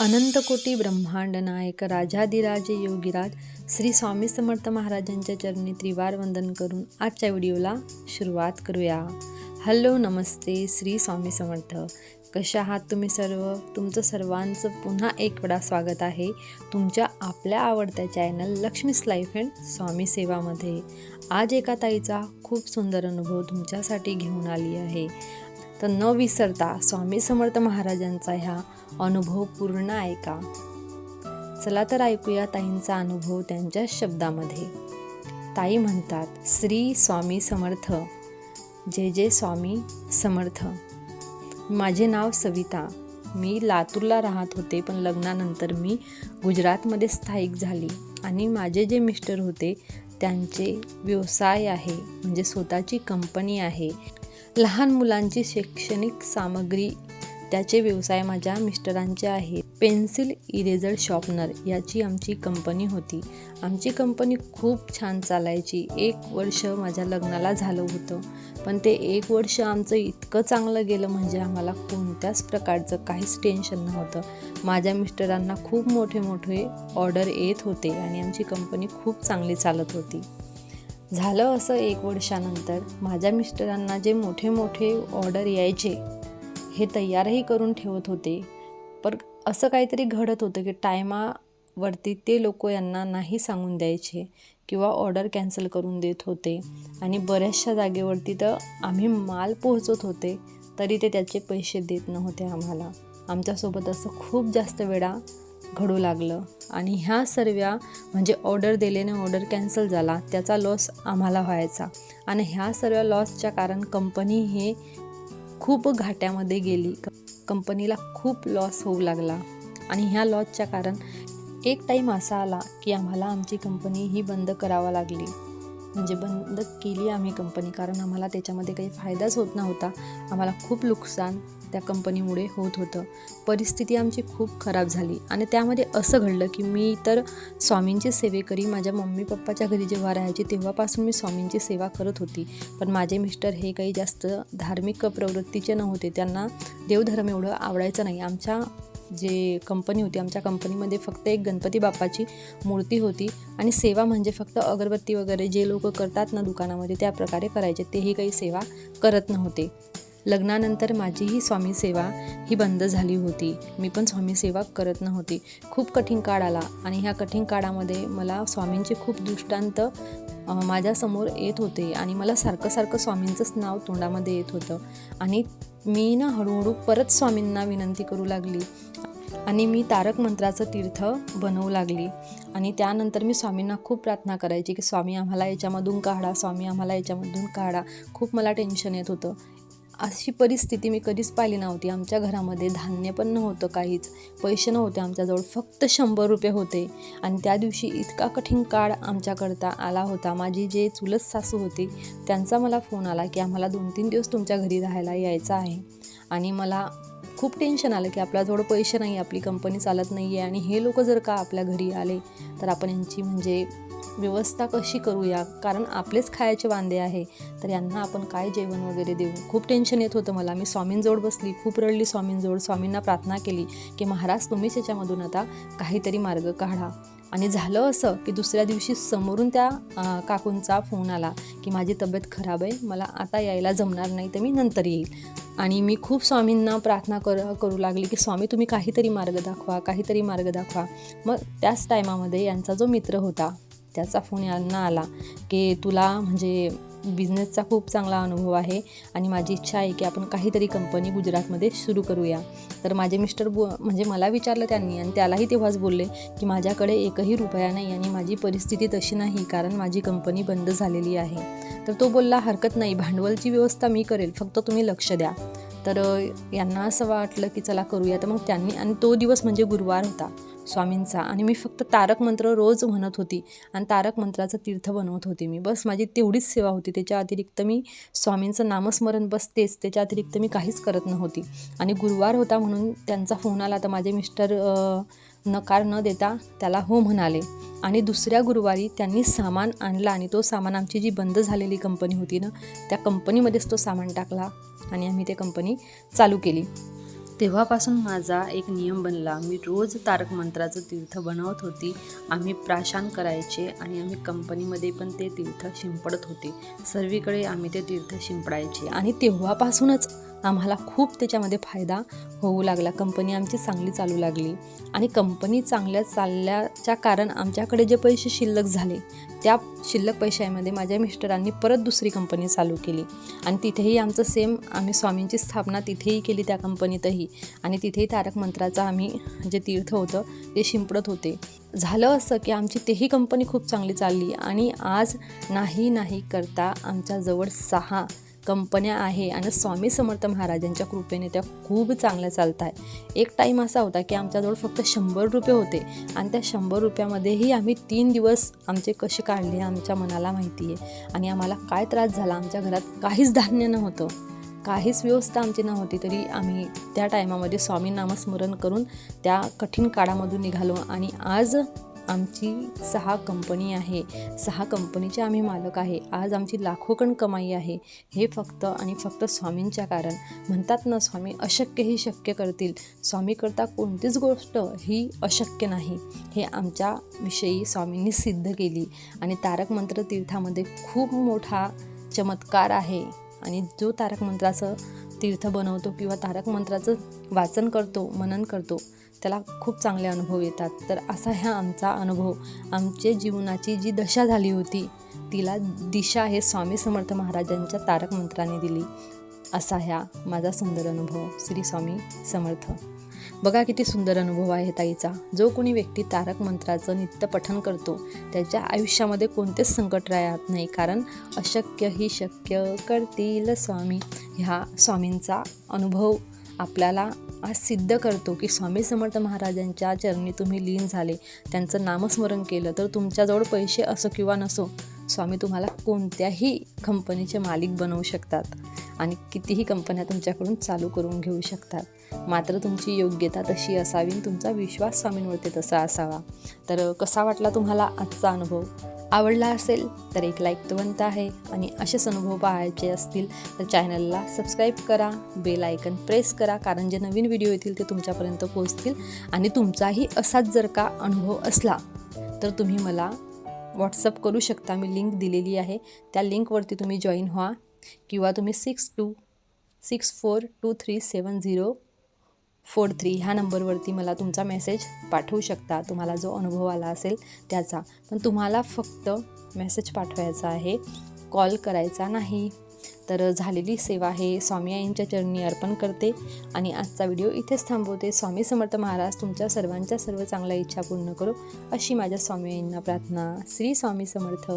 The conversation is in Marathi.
अनंतकोटी ब्रह्मांड नायक राजाधिराजे योगीराज श्री स्वामी समर्थ महाराजांच्या चरणी त्रिवार वंदन करून आजच्या व्हिडिओला सुरुवात करूया. हॅलो नमस्ते श्री स्वामी समर्थ. कशा आहात तुम्ही सर्व? तुमचं सर्वांचं पुन्हा एक वेळा स्वागत आहे तुमच्या आपल्या आवडत्या channel Lakshmi's life and Swami सेवामध्ये. आज एका ताईचा खूप सुंदर अनुभव तुमच्यासाठी घेऊन आली आहे. तर न विसरता स्वामी समर्थ महाराजांचा ह्या अनुभव पूर्ण ऐका. चला तर ऐकूया ताईंचा अनुभव त्यांच्या शब्दामध्ये. ताई म्हणतात श्री स्वामी समर्थ जय जय स्वामी समर्थ. माझे नाव सविता. मी लातूरला राहत होते पण लग्नानंतर मी गुजरातमध्ये स्थायिक झाली आणि माझे जे मिस्टर होते त्यांचे व्यवसाय आहे म्हणजे स्वतःची कंपनी आहे. लहान मुलांची शैक्षणिक सामग्री त्याचे व्यवसाय माझ्या मिस्टरांचे आहे पेन्सिल इरेझर शॉपनर याची आमची कंपनी होती. आमची कंपनी खूप छान चालायची. एक वर्ष माझ्या लग्नाला झालं होतं. पण ते एक वर्ष आमचं इतकं चांगलं गेलं म्हणजे आम्हाला कोणत्याच प्रकारचं काहीच टेन्शन नव्हतं. माझ्या मिस्टरांना खूप मोठे मोठे ऑर्डर येत होते आणि आमची कंपनी खूप चांगली चालत होती. झालं असं एक वर्षानंतर माझ्या मिस्टरांना जे मोठे मोठे ऑर्डर यायचे हे तयारही करून ठेवत होते. पर असं काहीतरी घडत होतं की टायमावरती ते लोक यांना नाही सांगून द्यायचे किंवा ऑर्डर कॅन्सल करून देत होते. आणि बऱ्याचशा जागेवरती तर आम्ही माल पोहोचत होते तरी ते त्याचे पैसे देत नव्हते आम्हाला. आमच्यासोबत असं खूप जास्त वेळा घडू लागलं. आणि ह्या सर्व म्हणजे ऑर्डर दिल्याने ऑर्डर कॅन्सल झाला त्याचा लॉस आम्हाला व्हायचा. आणि ह्या सर्व लॉसच्या कारण कंपनी हे खूप घाट्यामध्ये गेली. कंपनीला खूप लॉस होऊ लागला. आणि ह्या लॉसच्या कारण एक टाईम असा आला की आम्हाला आमची कंपनी ही बंद करावा लागली. म्हणजे बंद केली आम्ही कंपनी. कारण आम्हाला त्याच्यामध्ये काही फायदाच होत नव्हता. आम्हाला खूप नुकसान त्या कंपनीमुळे होत होतं. परिस्थिती आमची खूप खराब झाली. आणि त्यामध्ये असं घडलं की मी तर स्वामींची सेवेकरी माझ्या मम्मी पप्पाच्या घरी जेव्हा राहायची तेव्हापासून मी स्वामींची सेवा करत होती. पण माझे मिस्टर हे काही जास्त धार्मिक प्रवृत्तीचे नव्हते. त्यांना देवधर्म एवढं आवडायचं नाही. आमच्या जे कंपनी होती आमच्या कंपनीमध्ये फक्त एक गणपती बाप्पाची मूर्ती होती. आणि सेवा म्हणजे फक्त अगरबत्ती वगैरे जे लोक करतात ना दुकानामध्ये त्या प्रकारे करायचे. तेही काही सेवा करत नव्हते. लग्नानंतर माझीही स्वामी सेवा ही बंद झाली होती. मी पण स्वामी सेवा करत नव्हती. खूप कठीण काळ आला आणि ह्या कठीण काळामध्ये मला स्वामींचे खूप दृष्टांत माझ्यासमोर येत होते आणि मला सारखं सारखं स्वामींचंच नाव तोंडामध्ये येत होतं. आणि मी ना हळूहळू परत स्वामींना विनंती करू लागली. आणि मी तारक मंत्राचं तीर्थ बनवू लागली. आणि त्यानंतर मी स्वामींना खूप प्रार्थना करायची की स्वामी आम्हाला याच्यामधून काढा स्वामी आम्हाला याच्यामधून काढा. खूप मला टेन्शन येत होतं. अशी परिस्थिती मी कधीच पाहिली नव्हती. आमच्या घरामध्ये धान्य पण नव्हतं काहीच. पैसे नव्हते आमच्याजवळ. फक्त शंभर रुपये होते. आणि त्या दिवशी इतका कठीण काळ आमच्याकरता आला होता. माझी जे चुलत सासू होती त्यांचा मला फोन आला की आम्हाला दोन तीन दिवस तुमच्या घरी राहायला यायचं आहे. आणि मला खूप टेन्शन आलं की आपल्याजवळ पैसे नाही आपली कंपनी चालत नाही आहे आणि हे लोक जर का आपल्या घरी आले तर आपण यांची म्हणजे व्यवस्था कशी करूया? कारण आपलेच खायचे वांदे आहे. तर यांना आपण काय जेवण वगैरे देऊ? खूप टेन्शन येत होतं मला. मी स्वामींजवळ बसली खूप रडली स्वामींजवळ. स्वामींना प्रार्थना केली की महाराज तुम्हीच याच्यामधून आता काहीतरी मार्ग काढा. आणि झालं असं की दुसऱ्या दिवशी समोरून त्या काकूंचा फोन आला की माझी तब्येत खराब आहे. मला आता यायला जमणार नाही तर मी नंतर येईल. आणि मी खूप स्वामींना प्रार्थना कर करू लागली की स्वामी तुम्ही काहीतरी मार्ग दाखवा काहीतरी मार्ग दाखवा. मग त्याच टायमामध्ये यांचा जो मित्र होता त्याचा फोन यांना आला की तुला म्हणजे बिझनेसचा खूप चांगला अनुभव आहे आणि माझी इच्छा आहे की आपण काहीतरी कंपनी गुजरातमध्ये सुरू करूया. तर माझे मिस्टर बो म्हणजे मला विचारलं त्यांनी आणि त्यालाही तेव्हाच बोलले की माझ्याकडे एकही रुपया नाही आणि माझी परिस्थिती तशी नाही कारण माझी कंपनी बंद झालेली आहे. तर तो बोलला हरकत नाही भांडवलची व्यवस्था मी करेल फक्त तुम्ही लक्ष द्या. तर यांना असं वाटलं की चला करूया. तर मग त्यांनी आणि तो दिवस म्हणजे गुरुवार होता. स्वामींचा. आणि मी फक्त तारक मंत्र रोज म्हणत होती आणि तारक मंत्राचं तीर्थ बनवत होती मी. बस माझी तेवढीच सेवा होती. त्याच्या अतिरिक्त मी स्वामींचं नामस्मरण बसतेच त्याच्या अतिरिक्त मी काहीच करत नव्हती. आणि गुरुवार होता म्हणून त्यांचा फोन आला तर माझे मिस्टर नकार न देता त्याला हो म्हणाले. आणि दुसऱ्या गुरुवारी त्यांनी सामान आणला आणि तो सामान आमची जी बंद झालेली कंपनी होती ना त्या कंपनीमध्येच तो सामान टाकला आणि आम्ही ते कंपनी चालू केली. तेव्हापासून माझा एक नियम बनला. मी रोज तारक मंत्राचं तीर्थ बनवत होती. आम्ही प्राशान करायचे आणि आम्ही कंपनीमध्ये पण ते तीर्थ शिंपडत होते. सर्वीकडे आम्ही ते तीर्थ शिंपडायचे. आणि तेव्हापासूनच आम्हाला खूप त्याच्यामध्ये फायदा होऊ लागला. कंपनी आमची चांगली चालू लागली. आणि कंपनी चांगल्या चालल्याच्या कारण आमच्याकडे जे पैसे शिल्लक झाले त्या शिल्लक पैशामध्ये माझ्या मिस्टरांनी परत दुसरी कंपनी चालू केली. आणि तिथेही आमचं सेम आम्ही स्वामींची स्थापना तिथेही केली त्या कंपनीतही. आणि तिथेही तारक मंत्राचं आम्ही जे तीर्थ होतं ते शिंपडत होते. झालं असं की आमची तेही कंपनी खूप चांगली चालली. आणि आज नाही नाही करता आमच्याजवळ सहा कंपन्या आहे आणि स्वामी समर्थ महाराजांच्या कृपेने त्या खूप चांगल्या चालत आहे एक टाईम असा होता की आमच्याजवळ फक्त शंभर रुपये होते आणि त्या शंभर रुपयामध्येही आम्ही तीन दिवस आमचे कसे काढले आमच्या मनाला माहिती आहे. आणि आम्हाला काय त्रास झाला आमच्या घरात काहीच धान्य नव्हतं. काहीच व्यवस्था आमची नव्हती तरी आम्ही त्या टायमामध्ये स्वामी नामस्मरण करून त्या कठीण काळामधून निघालो आणि आज आमची सहा कंपनी आहे. सहा कंपनीचे आम्ही मालक आहे. आज आमची लाखोकण कमाई आहे. हे फक्त आणि फक्त स्वामींच्या कारण. म्हणतात ना स्वामी अशक्य ही शक्य करतील. स्वामी करता कोणतीच गोष्ट ही अशक्य नाही. हे आमच्या विषयी स्वामींनी सिद्ध केली. आणि तारक मंत्र तीर्थामध्ये खूप मोठा चमत्कार आहे. आणि जो तारक मंत्राचं तीर्थ बनवतो किंवा तारक मंत्राचं वाचन करतो मनन करतो त्याला खूप चांगले अनुभव येतात. तर असा ह्या आमचा अनुभव. आमच्या जीवनाची जी दशा झाली होती तिला दिशा हे स्वामी समर्थ महाराजांच्या तारक मंत्राने दिली. असा ह्या माझा सुंदर अनुभव श्री स्वामी समर्थ. बघा किती सुंदर अनुभव आहे ताईचा. जो कोणी व्यक्ती तारक मंत्राचं नित्य पठन करतो त्याच्या आयुष्यामध्ये कोणतेच संकट राहत नाही. कारण अशक्य ही शक्य करतील स्वामी. ह्या स्वामींचा अनुभव आपल्याला आज सिद्ध करतो की स्वामी समर्थ महाराजांच्या चरणी तुम्ही लीन झाले. त्यांचं नामस्मरण केलं तर तुमच्याजवळ पैसे असो किंवा नसो स्वामी तुम्हाला कोणत्याही कंपनीचे मालिक बनवू शकतात. आणि कितीही कंपन्या तुमच्याकडून चालू करून घेऊ शकतात. मात्र तुमची योग्यता तशी असावी आणि तुमचा विश्वास स्वामींवरती तसा असावा. तर कसा वाटला तुम्हाला आजचा अनुभव? आवडला असेल तर एक लाईक तुवंत आहे आणि असेच अनुभव पाहायचे असतील तर चॅनलला सबस्क्राईब करा बेल आयकन प्रेस करा कारण जे नवीन व्हिडिओ येतील ते तुमच्यापर्यंत पोहोचतील आणि तुमचाही असाच जर का अनुभव असला तर तुम्ही मला व्हॉट्सअप करू शकता. मी लिंक दिलेली आहे. त्या लिंकवरती तुम्ही जॉईन व्हा. किंवा तुम्ही six two six four two three seven zero four three ह्या नंबरवरती मला तुमचा मेसेज पाठवू शकता. तुम्हाला जो अनुभव आला असेल त्याचा. पण तुम्हाला फक्त मेसेज पाठवायचा आहे कॉल करायचा नाही. तर झालेली सेवा हे स्वामी आईंच्या चरणी अर्पण करते. आणि आजचा व्हिडिओ इथेच थांबवते. स्वामी समर्थ महाराज तुमच्या सर्वांच्या सर्व चांगल्या इच्छा पूर्ण करो अशी माझ्या स्वामी आईंना प्रार्थना. श्री स्वामी समर्थ.